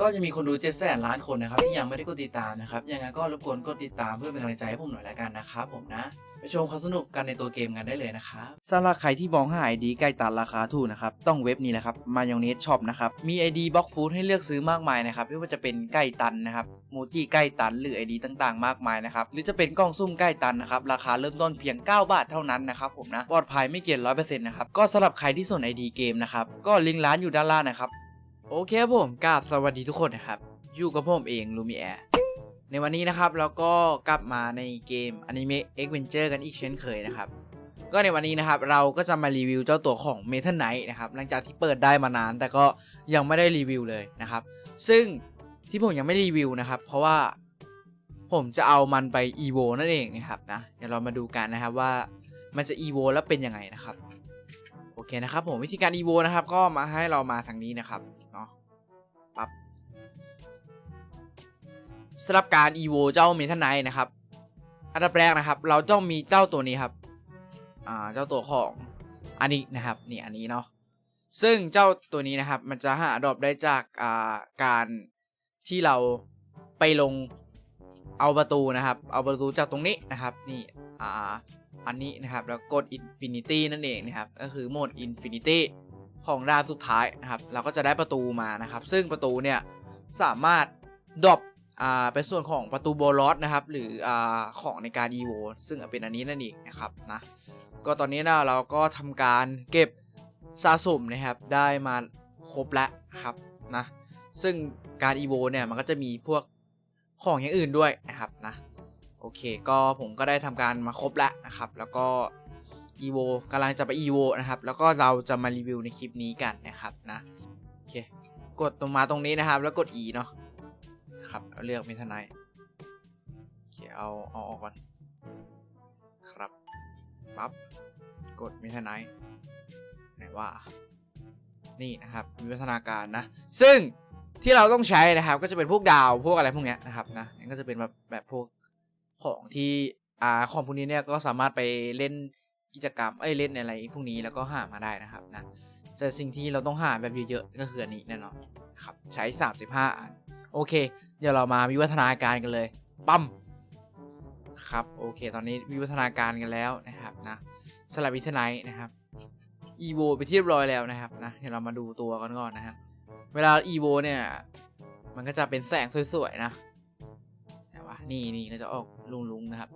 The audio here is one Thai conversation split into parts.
ก็จะมีคนดูเจ็ดแสนล้านคนนะครับ ที่ยังไม่ได้กดติดตามนะครับ ยังไงก็รบกวนกดติดตามเพื่อเป็นกำลังใจให้ผมหน่อยละกันนะครับผมนะ ไปชมความสนุกกันในตัวเกมกันได้เลยนะครับสำหรับใครที่มองหาไอดีใกล้ตันราคาถูกนะครับ ต้องเว็บนี้นะครับมายองเนสช็อปนะครับ มีไอดีบล็อกฟู้ดให้เลือกซื้อมากมายนะครับไม่ว่าจะเป็นใกล้ตันนะครับโมจิใกล้ตันหรือไอดีต่างๆ มากมายนะครับ หรือจะเป็นกล้องซุ่มใกล้ตันนะครับราคาเริ่มต้นเพียง 9 บาทเท่านั้นนะครับผมนะปลอดภัยไม่เกินร้อยเปอร์เซ็นต์นะครับก็สำหรับใครที่สนไอดีเกมนะครับก็ลิงก์ร้านอยู่ด้านล่างนะครับ โอเคครับผมกราบสวัสดีทุกคนนะครับ อยู่กับผมเองลูมิแอร์ในวันนี้นะครับเราก็กลับมาในเกม Anime Adventure กันอีกเช่นเคยนะครับ ก็ในวันนี้นะครับเราก็จะมารีวิวเจ้าตัวของ m e t a l Knight นะครับ หลังจากที่เปิดได้มานาน แต่ก็ยังไม่ได้รีวิวเลยนะครับ ซึ่งที่ผมยังไม่รีวิวนะครับ เพราะว่าผมจะเอามันไป EVO นั่นเองนะครับนะเดี๋ยวเรามาดูกันนะครับว่ามันจะ EVO แล้วเป็นยังไงนะครับ โอเคนะครับผมวิธีการ EVO นะครับ ก็มาให้เรามาทางนี้นะครับเนาะปั๊บสำหรับการ EVO เจ้าเมทันไนนะครับอันดับแรกนะครับ เราต้องมีเจ้าตัวนี้ครับอ่าเจ้าตัวของอันนี้นะครับนี่อันนี้เนาะซึ่งเจ้าตัวนี้นะครับมันจะหาดรอปได้จากอ่าการที่เราไปลง เอาประตูนะครับ เอาประตูจากตรงนี้นะครับ นี่ อ่า อันนี้นะครับ แล้วกด Infinity นั่นเองนะครับ ก็คือโหมด Infinity ของด้านสุดท้ายนะครับ เราก็จะได้ประตูมานะครับ ซึ่งประตูเนี่ยสามารถดรอปอ่าเป็นส่วนของประตูโบลอสนะครับ หรืออ่าของในการ EVO ซึ่งเป็นอันนี้นั่นเองนะครับนะก็ตอนนี้นะเราก็ทำการเก็บสะสมนะครับ ได้มาครบแล้วครับนะซึ่งการ EVO เนี่ยมันก็จะมีพวก ของอย่างอื่นด้วยนะครับนะโอเคก็ผมก็ได้ทำการมาครบแล้วนะครับ แล้วก็ EVO กำลังจะไป EVO นะครับ แล้วก็เราจะมารีวิวในคลิปนี้กันนะครับนะโอเคกดตรงมาตรงนี้นะครับ แล้วกด E เนาะครับเเลือกเมทานายโอเคเอาเอาออกก่อนครับปั๊บกดเมทานายไหนว่านี่นะครับมีพัฒนาการนะ ซึ่ง ที่เราต้องใช้นะครับก็จะเป็นพวกดาวพวกอะไรพวกเนี้ยนะครับนะนั่นก็จะเป็นแบบแบบพวกของที่อ่าของพวกนี้เนี่ยก็สามารถไปเล่นกิจกรรมเอ้ยเล่นอะไรพวกนี้แล้วก็หามาได้นะครับนะแต่สิ่งที่เราต้องหาแบบเยอะๆก็คืออันนี้แน่นอนครับใช้ 35อันโอเค เดี๋ยวเรามาวิวัฒนาการกันเลยปั๊มครับโอเค ตอนนี้วิวัฒนาการกันแล้วนะครับนะสลับวิทไนนะครับ EVO ไปเรียบร้อยแล้วนะครับนะเดี๋ยวเรามาดูตัวกันก่อนนะครับ เวลา EVO เนี่ย มันก็จะเป็นแสงสวยๆนะแต่ว่านี่นี่ก็จะออกลุงๆนะครับ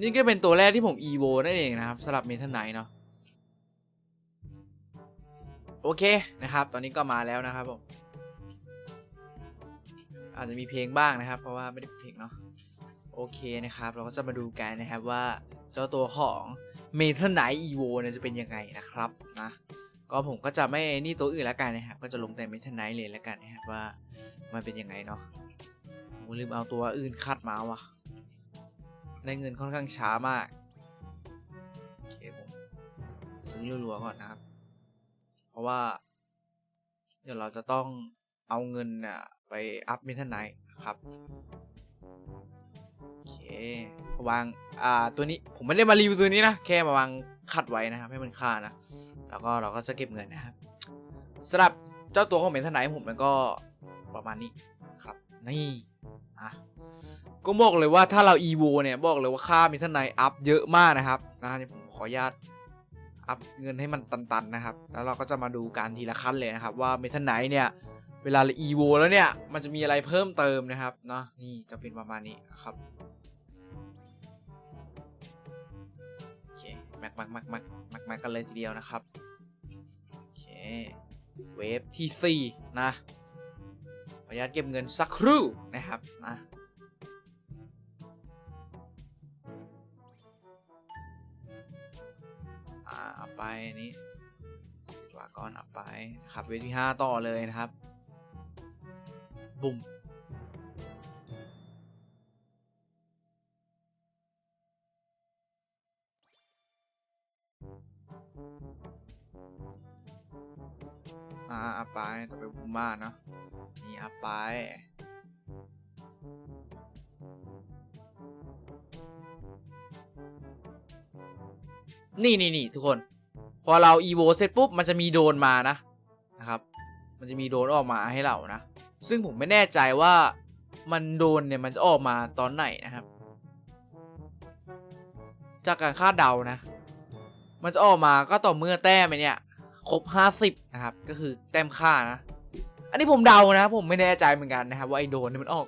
นี่ก็เป็นตัวแรกที่ผม EVO นั่นเองนะครับสลับเมทัลไนเนาะโอเคนะครับ ตอนนี้ก็มาแล้วนะครับผมอาจจะมีเพลงบ้างนะครับ เพราะว่าไม่ได้เพลงเนาะโอเคนะครับ เราก็จะมาดูกันนะครับว่าเจ้าตัวของเมทัลไนท์อีโวเนี่ยจะเป็นยังไงนะครับนะ ก็ผมก็จะไม่นี่ตัวอื่นแล้วกันนะครับ ก็จะลงแต่เมทัลไนท์เลยแล้วกันนะครับว่ามันเป็นยังไงเนาะผมลืมเอาตัวอื่นคัดมาว่ะได้เงินค่อนข้างช้ามากโอเคผมซื้อรัวๆก่อนนะครับ เพราะว่า เดี๋ยวเราจะต้องเอาเงินเนี่ยไปอัพมิทันไนท์ครับโอเควางอ่าตัวนี้ผมไม่ได้มารีวิวตัวนี้นะ แค่มาวาง คัดไว้นะครับ ให้มันค่านะ แล้วก็เราก็จะเก็บเงินนะครับสำหรับเจ้าตัวของเมทันไนท์ผมมันก็ประมาณนี้ครับนี่อะก็บอกเลยว่าถ้าเรา EVO เนี่ยบอกเลยว่าค่าเมทันไนท์อัพเยอะมากนะครับนะผมขออนุญาตอัพเงินให้มันตันๆนะครับ แล้วเราก็จะมาดูการทีละขั้นเลยนะครับ ว่าเมทัลไนท์เนี่ย เวลาเรา EVO แล้วเนี่ย มันจะมีอะไรเพิ่มเติมนะครับเนาะนี่จะเป็นประมาณนี้ครับ ม็กแม็กแม็กแม็กแม็กแม็กกันเลยทีเดียวนะครับ โอเค เวฟที่ 4 นะขออนุญาตเก็บเงินสักครู่นะครับนะอ่าเอาไปนี้วาก่อนเอาไปนะครับเวทที่ 5 ต่อเลยนะครับ บุ่ม บ้านเนาะนี่เอาไป นี่นี่นี่ทุกคน พอเรา evo เสร็จปุ๊บ มันจะมีโดนมานะนะครับ มันจะมีโดนออกมาให้เรานะ ซึ่งผมไม่แน่ใจว่ามันโดนเนี่ยมันจะออกมาตอนไหนนะครับ จากการคาดเดานะ มันจะออกมาก็ต่อเมื่อแต้มเนี่ยครบห้าสิบนะครับ ก็คือแต้มค่านะ อันนี้ผมเดานะผมไม่แน่ใจเหมือนกันนะครับว่าไอ้โดนนี่มันออก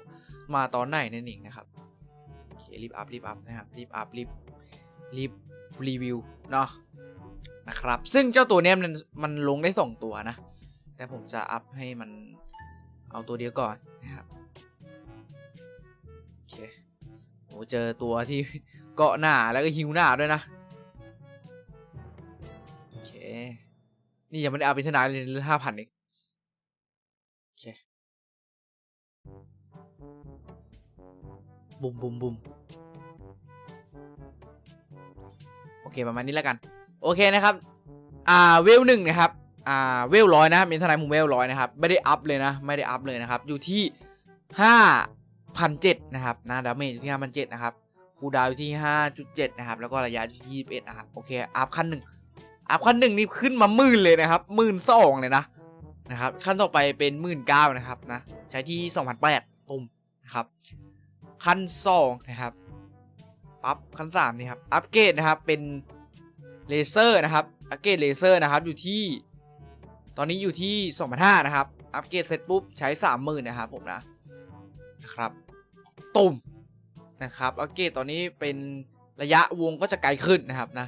มาตอนไหนนั่นเองนะครับโอเครีบอัพรีบอัพนะครับรีบอัพรีบรีบรีวิวเนาะนะครับซึ่งเจ้าตัวเนี้ยมันมันลงได้สองตัวนะแต่ผมจะอัพให้มันเอาตัวเดียวก่อนนะครับโอเคโอ้เจอตัวที่เกาะหน้าแล้วก็ฮิวหน้าด้วยนะโอเคนี่ยังไม่ได้อาเป็นทนายเลยห้าพันเอง บุมบุมบุมโอเคประมาณนี้แล้วกัน โอเคนะครับ อ่าเวลหนึ่งนะครับ อ่าเวลร้อยนะเป็นทนายมุมเวลร้อยนะครับ ไม่ได้อัพเลยนะ ไม่ได้อัพเลยนะครับ อยู่ที่ห้าพันเจ็ดนะครับนะดาเมจอยู่ที่ห้าพันเจ็ดนะครับคูดาวอยู่ที่5.7นะครับ แล้วก็ระยะอยู่ที่21นะครับ โอเค อัพขั้นหนึ่งอัพขั้นหนึ่งนี่ขึ้นมาหมื่นเลยนะครับหมื่นสองเลยนะนะครับ ขั้นต่อไปเป็นหมื่นเก้านะครับนะ ใช้ที่2,008ปุ่มนะครับ ขั้นสองนะครับปั๊บขั้นสามนี่ครับอัปเกรดนะครับเป็นเลเซอร์นะครับอัปเกรดเลเซอร์นะครับอยู่ที่ ตอนนี้อยู่ที่2,500นะครับอัปเกรดเสร็จปุ๊บใช้30,000นะครับผมนะนะครับตุ่มนะครับอัปเกรดตอนนี้เป็นระยะวงก็จะไกลขึ้นนะครับนะ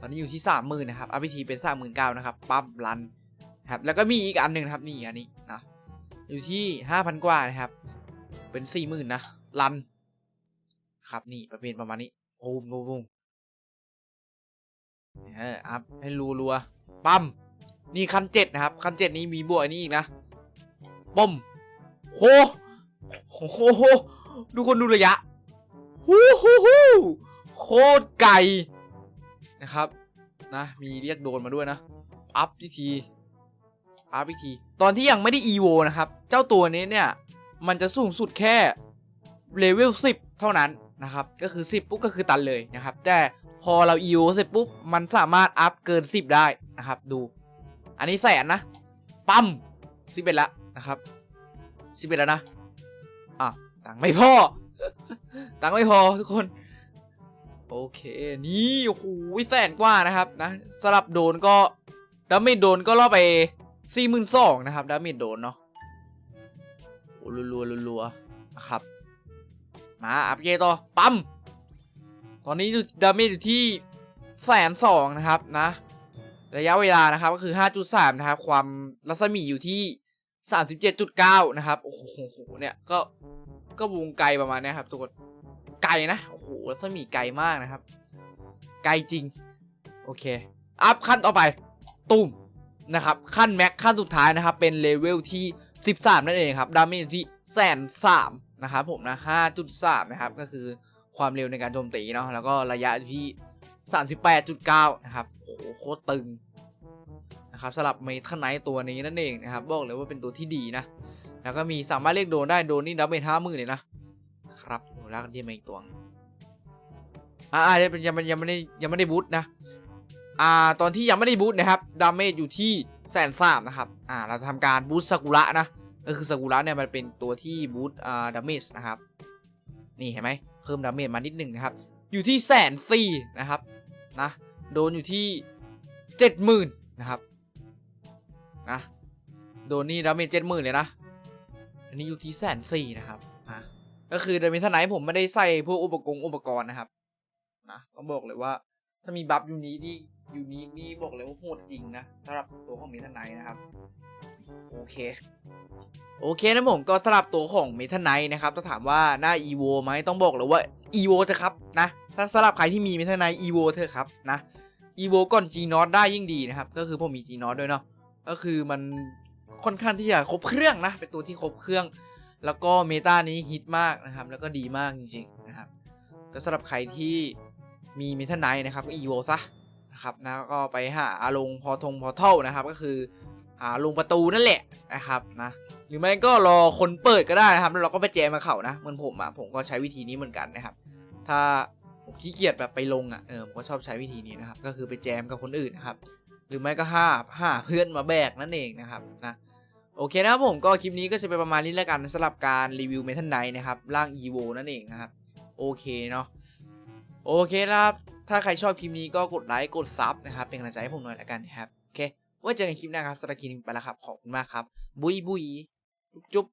ตอนนี้อยู่ที่สามหมื่นนะครับอัพทีเป็นสามหมื่นเก้านะครับปั๊บรันนะครับแล้วก็มีอีกอันหนึ่งนะครับนี่อันนี้นะอยู่ที่ห้าพันกว่านะครับเป็นสี่หมื่นนะรัน ครับนี่ประเภทประมาณนี้โอ้โหโอ้เอออัพให้รัวรัวปั๊มนี่คันเจ็ดนะครับ คันเจ็ดนี้มีบวกอันนี้อีกนะป้มโหโหโหดูคนดูระยะฮู้ฮู้ฮู้โคตรไก่นะครับ นะ มีเรียกโดนมาด้วยนะ อัพพิธี อัพพิธี ตอนที่ยังไม่ได้ EVO นะครับ เจ้าตัวนี้เนี่ย มันจะสูงสุดแค่เลเวล10 เท่านั้น นะครับ ก็คือ 10 ปุ๊บก็คือตันเลยนะครับ แต่พอเรา EVO เสร็จปุ๊บ มันสามารถอัพเกิน 10 ได้นะครับ ดู อันนี้แสนนะ ปั๊ม11ละนะครับ11แล้วนะ อะ ตังไม่พอ ตังไม่พอทุกคน โอเค นี่โอ้โหแสนกว่านะครับนะสลับโดนก็ดาเมจโดนก็ล่อไปสี่หมื่นสองนะครับดาเมจโดนเนาะโอ้รัวๆรัวๆนะครับ มาอัพเกรดต่อปั๊มตอนนี้ดาเมจอยู่ที่แสนสองนะครับนะระยะเวลานะครับก็คือ 5.3 นะครับ ความรัศมีอยู่ที่ 37.9 นะครับ โอ้โห เนี่ยก็ก็วงไกลประมาณนี้ครับทุกคนไกลนะ โอ้โห รัศมีไกลมากนะครับ ไกลจริง โอเค อัพขั้นต่อไป ตุ้มนะครับ ขั้นแม็กขั้นสุดท้ายนะครับ เป็นเลเวลที่ 13 นั่นเองครับ ดาเมจอยู่ที่แสนสาม นะครับผมนะ 5.3 นะครับ ก็คือความเร็วในการโจมตีเนาะ แล้วก็ระยะที่ 38.9 นะครับ โอ้โหโคตรตึงนะครับสำหรับเมทัลไนตัวนี้นั่นเองนะครับ บอกเลยว่าเป็นตัวที่ดีนะ แล้วก็มีสามารถเรียกโดนได้โดนนี่ดับเบิลห้าหมื่นเลยนะครับโหลากเดียมาอีกตัวอ่ายังเป็นยังยังไม่ได้ยังไม่ได้บูทนะ อ่าตอนที่ยังไม่ได้บูทนะครับดาเมจอยู่ที่แสนสามนะครับ อ่าเราจะทำการบูทซากุระนะ ก็คือซากุระเนี่ยมันเป็นตัวที่บูทอ่าดาเมจนะครับ นี่เห็นไหมเพิ่มดาเมจมานิดหนึ่งนะครับ อยู่ที่แสนสี่นะครับนะโดนอยู่ที่เจ็ดหมื่นนะครับนะโดนนี่ดาเมจเจ็ดหมื่นเลยนะ อันนี้อยู่ที่แสนสี่นะครับอะก็คือดาเมจเท่าไหนผมไม่ได้ใส่พวกอุปกรณ์อุปกรณ์นะครับนะต้องบอกเลยว่าถ้ามีบัฟยูนี้นี่ยูนี้นี่บอกเลยว่าโหดจริงนะสำหรับตัวของเมทันไนนะครับ โอเค โอเคนะผมก็สำหรับตัวของเมทันไนนะครับถ้าถามว่าหน้า EVO ไหมต้องบอกเลยว่า EVO เถอะครับนะถ้าสำหรับใครที่มีเมทันไน EVO เถอะครับนะ EVO ก่อน G n o t ได้ยิ่งดีนะครับ ก็คือผมมี G n o t ด้วยเนาะก็คือมันค่อนข้างที่จะครบเครื่องนะ เป็นตัวที่ครบเครื่อง แล้วก็เมตานี้ฮิตมากนะครับ แล้วก็ดีมากจริงๆนะครับ ก็สำหรับใครที่มีเมทัลไนนะครับก็ EVO ซะนะครับนะก็ไปหาลงพอทงพอเท่านะครับ ก็คือ หาลงประตูนั่นแหละนะครับนะหรือไม่ก็รอคนเปิดก็ได้นะครับแล้วเราก็ไปแจมมาเขานะเหมือนผมอะผมก็ใช้วิธีนี้เหมือนกันนะครับ ถ้าผมขี้เกียจแบบไปลงอะเออผมก็ชอบใช้วิธีนี้นะครับ ก็คือไปแจมกับคนอื่นนะครับ หรือไม่ก็ห้าห้าเพื่อนมาแบกนั่นเองนะครับนะโอเคนะครับผมก็คลิปนี้ก็จะเป็นประมาณนี้แล้วกันสำหรับการรีวิวเมทัลไนนะครับร่างอีโวนั่นเองนะครับโอเคเนาะโอเคนะครับถ้าใครชอบคลิปนี้ก็กดไลค์กดซับนะครับเป็นกำลังใจให้ผมหน่อยแล้วกันนะครับโอเค ไว้เจอกันคลิปหน้าครับสำหรับคลิปนี้ไปแล้วครับ ขอบคุณมากครับ บุยบุยจุ๊บ